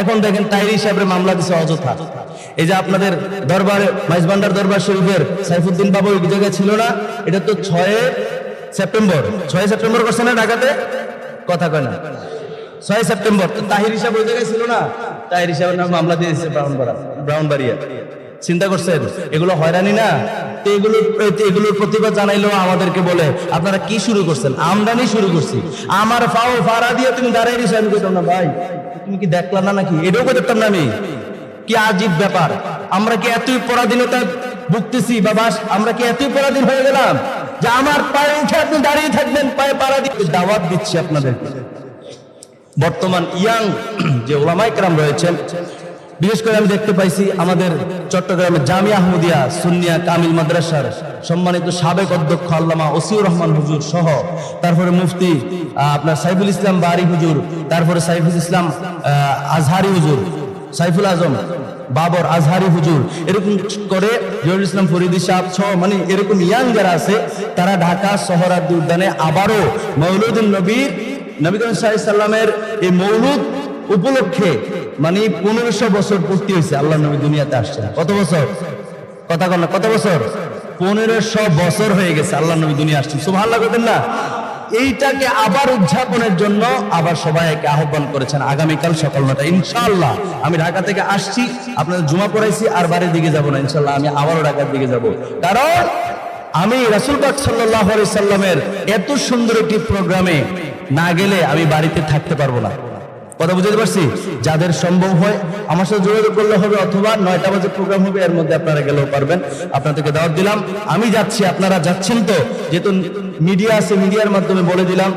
এখন দেখেন তাইরি সাহেবের মামলা দিছে অযথা। এই যে আপনাদের দরবারে মাইজবান্ডার দরবার শরীফের সাইফুদ্দিন বাবু ওই জায়গায় ছিল না, এটা তো ছয় সেপ্টেম্বর। ছয় সেপ্টেম্বর করছে না ঢাকাতে? কথা কয় না। ছয় সেপ্টেম্বর। তাহির হিসাব ওই জায়গায় ছিল না? তাহির হিসাবের নাম মামলা দিয়েছে ব্রাহ্মণবাড়া ব্রাউনবাড়িয়া চিন্তা করছেন? এগুলো হয়রানি না? এগুলোর এগুলোর প্রতিবাদ আমাদেরকে বলে, আপনারা কি শুরু করছেন? আমদানি শুরু করছি। আমার ফাও ফাড়া দিয়ে তুমি দাঁড়াই দিছো আমি না ভাই, তুমি কি দেখলা না নাকি? এটাও করতাম না আমি। কি আজীব ব্যাপার। আমরা কি এতই পরাধীনতা ভুগতেছি বাবা আমরা কি এতই পরাধীন হয়ে গেলাম যে আমার পায়ে উঠে আপনি দাঁড়িয়ে থাকবেন, পায়ে পাড়া দিয়ে? দাওয়াত দিচ্ছি আপনাদের বর্তমান ইয়াং যে ওলামাই কেরাম রয়েছেন বিশেষ করে আমি দেখতে পাইছি আমাদের চট্টগ্রামের জামিয়া আহমদিয়া সুনিয়া কামিল মাদ্রাসার সম্মানিত সাবেক অধ্যক্ষ আল্লামা ওসিউর রহমান হুজুর সহ, তারপরে মুফতি আপনার সাইফুল ইসলাম বারি হুজুর, তারপরে সাইফুল ইসলাম আজহারি হুজুর, সাইফুল আজম বাবর আজহারি হুজুর, এরকম করে জহুরুল ইসলাম ফরিদি সাহেব সহ মানে এরকম ইয়াং যারা আছে, তারা ঢাকা শহরার্দি উদ্যানে আবারও মৌলুদ্দিন নবীর, নবী করিম সাল্লামের এই মৌলুদ উপলক্ষে মানে পনেরোশো বছর পূর্তি হয়েছে, আল্লাহ নবী দুনিয়াতে আসছে কত বছর? কথা কন কত বছর? পনেরোশো বছর হয়ে গেছে, আল্লাহ নবী দুনিয়া আসছেন। সুভাষ করতেন না, এইটাকে আবার উদযাপনের জন্য আবার সবাইকে আহ্বান করেছেন আগামীকাল সকাল নটা ইনশাল্লাহ আমি ঢাকা থেকে আসছি, আপনাদের জুমা পড়াইছি, আর বাড়ির দিকে যাব না ইনশাল্লাহ আমি আবারও ঢাকার দিকে যাব। কারণ, আমি রাসুল পাক সাল্লাহ সাল্লামের এত সুন্দর একটি প্রোগ্রামে না গেলে আমি বাড়িতে থাকতে পারব না। কথা বুঝতে পারছি? যাদের সম্ভব হয় আমার সাথে যোগাযোগ করলে হবে অথবা নয়টা বাজে প্রোগ্রাম হবে, এর মধ্যে আপনারা গেলেও পারবেন। আপনাদেরকে দাওয়াত দিলাম। আমি যাচ্ছি, আপনারা যাচ্ছেন তো? যেহেতু মিডিয়া আছে মিডিয়ার মাধ্যমে বলে দিলাম,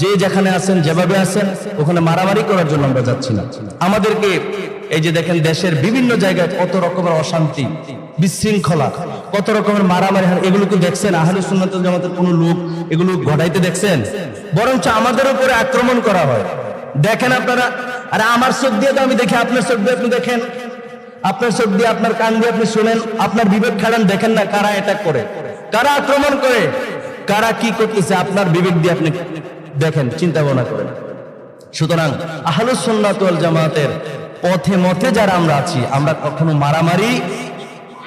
যে যেখানে আছেন, যেভাবে আছেন, ওখানে মারামারি করার জন্য আমরা যাচ্ছি না। আমাদেরকে এই যে দেখেন, দেশের বিভিন্ন জায়গায় কত রকমের অশান্তি, বিশৃঙ্খলা, কত রকমের মারামারি এগুলো কি দেখছেন, আহলে সুন্নাত জামাতের কোনো লোক এগুলো ঘটাইতে দেখছেন? বরঞ্চ আমাদের উপরে আক্রমণ করা হয়। দেখেন আপনারা, আরে আমার চোখ দিয়ে তো আমি দেখি, আপনার চোখ দিয়ে আপনি দেখেন। আপনার চোখ দিয়ে আপনার কান দিয়ে আপনি শুনেন, আপনার বিবেক খাড়ান, দেখেন না কারা এটা করে। কারা আক্রমণ করে? কারা কি করতেছে, আপনার বিবেক দিয়ে আপনি দেখেন, চিন্তা ভাবনা করেন। সুতরাং আহলুস সুন্নাত জামাতের পথে মথে যারা আমরা আছি, আমরা কখনো মারামারি,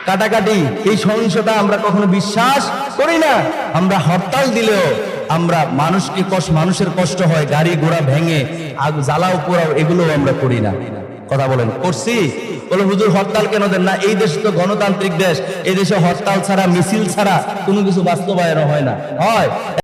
কাটাকাটি, এই সহিংসতা আমরা কখনো বিশ্বাস করি না। আমরা হরতাল দিলেও আমরা মানুষকে কষ্ট মানুষের কষ্ট হয়, গাড়ি ঘোড়া ভেঙে আগ জ্বালাও, পোড়াও এগুলো আমরা করি না। কথা বলেন, করছি? বলে, হুজুর, হরতাল কেন দেন না? এই দেশ তো গণতান্ত্রিক দেশ। এই দেশে হরতাল ছাড়া, মিছিল ছাড়া কোনো কিছু বাস্তবায়ন হয় না। হয়।